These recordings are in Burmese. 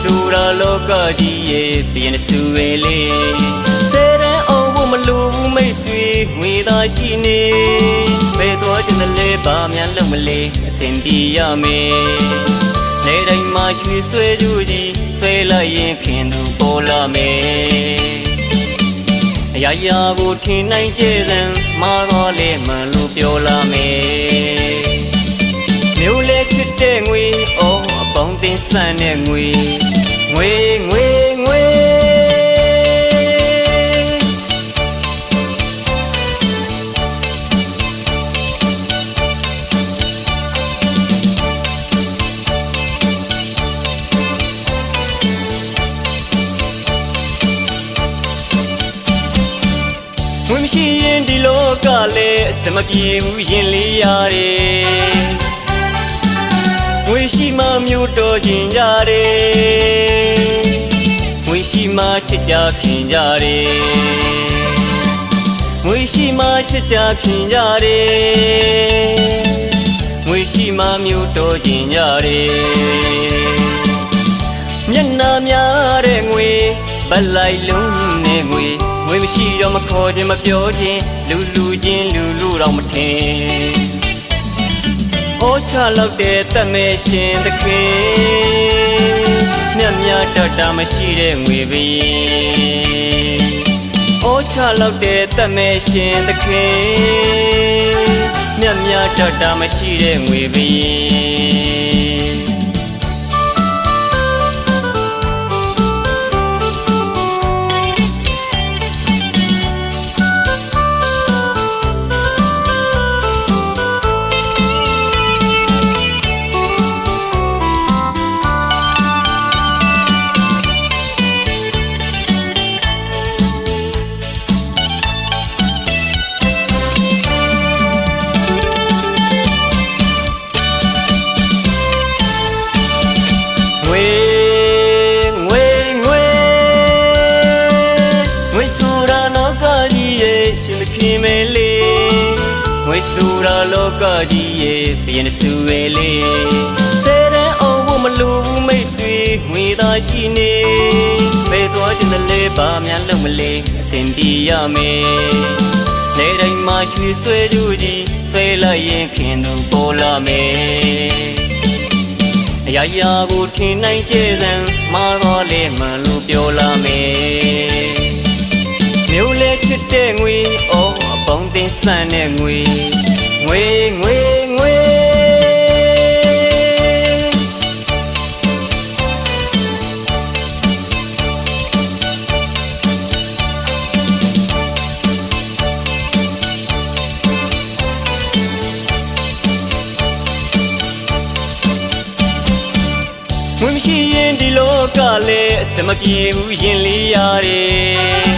ဆိုတာလောကကြီးရဲ့ပြင်စုဝေလေးဆယ်ရန်အောင်ဖို့မလိုဘူးမိတ်ဆွေငွေသာရှိနေဘယ်သွားချင်တယ်လဲဘာများလုံးမလဲအစဉ်ပြေရမယ်နေတိုင်းမှာရွှေဆွဲကြူကြီးဆွဲလိုက်ရင်ခင်သူပေါ်လာမယ်အရာရာကိုထင်နိုင်ကြစံမာတော့လေမှန်လို့ပြောလာမယ်မျိုးလဲချစ်တဲ့ငွေအော်အပေါင်းတင် ဆန်တဲ့ငွေငွေငွေငွေငွေမရှိရင်ဒီလောကလည်းအစမပြေဘူးရင်လေးရတယ်ငွေ ရှိမှမျိုးတော်ခြင်းကြတယ်ငွေရှိမှချစ်ကြခင်ကြတယ်ငွေရှိမှချစ်ကြခင်ကြတယ်ငွေရှိမှမျိုးတော်ခြင်းကြတယ်မျက်နှာများတဲ့ငွေဗလိုက်လုံးနဲ့ငွေငွေမရှိတော့မခေါ်ခြင်းမပြောခြင်းလူလူချင်းလူလူတော့မထင်။ အိုးချလောက်တဲ့တတ်မဲ့ရှင်သခင်မြတ်မြတ်တတ်တာမရှိတဲ့ငွေပဲ။အိုးချလောက်တဲ့တတ်မဲ့ရှင်သခင်မြတ်မြတ်တတ်တာမရှိတဲ့ငွေပဲ။ငွေ ရှင်သခင်ပဲလေငွေဆိုတာလောကကြီးရဲ့ပြင်စုဝေလေဆယ်ရန်အောင်ဖို့မလိုဘူးမိတ်ဆွေငွေသာရှိနေဘယ်သွားချင်တယ်လဲဘာများလုံးမလဲအစဉ်ပြေရမယ်နေတိုင်းမှာရွှေဆွဲကြူကြီးဆွဲလိုက်ရင်ခင်သူပေါ်လာမယ်အရာရာကိုထင်နိုင်ကြစံမာတော့လေမှန်လို့ပြောလာမယ်မျိုးလဲချစ်တဲ့ငွေအော်အပေါ င်းတင်ဆန်တဲ့ငွေငွေငွေငွေငွေမရှိရင်ဒီလောကလည်းအစမပြေဘူးရင်လေးရတယ်ငွေ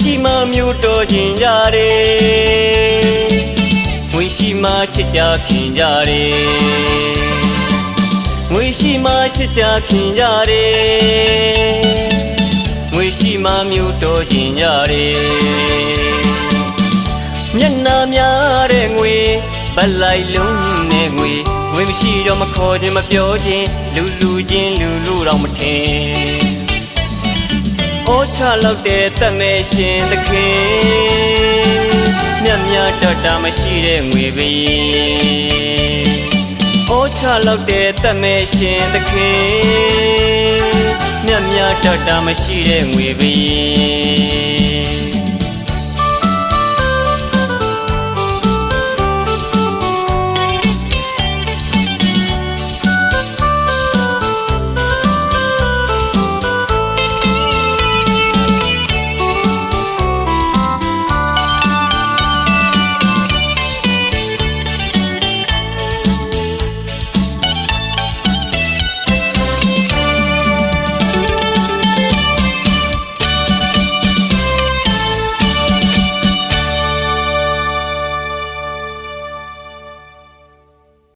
ရှိမှမျိုးတော်ခြင်းကြတယ်ငွေရှိမှချစ်ကြခင်ကြတယ်ငွေရှိမှချစ်ကြခင်ကြတယ်ငွေရှိမှမျိုးတော်ခြင်းကြတယ်မျက်နှာများတဲ့ငွေဗလိုက်လုံးနဲ့ငွေငွေမရှိတော့မခေါ်ခြင်းမပြောခြင်းလူလူချင်းလူလူတော့မထင်။ အိုးချလောက်တဲ့တတ်မဲ့ရှင်သခင်မြတ်မြတ်တတ်တာမရှိတဲ့ငွေပဲ။အိုးချလောက်တဲ့တတ်မဲ့ရှင်သခင်မြတ်မြတ်တတ်တာမရှိတဲ့ငွေပဲ။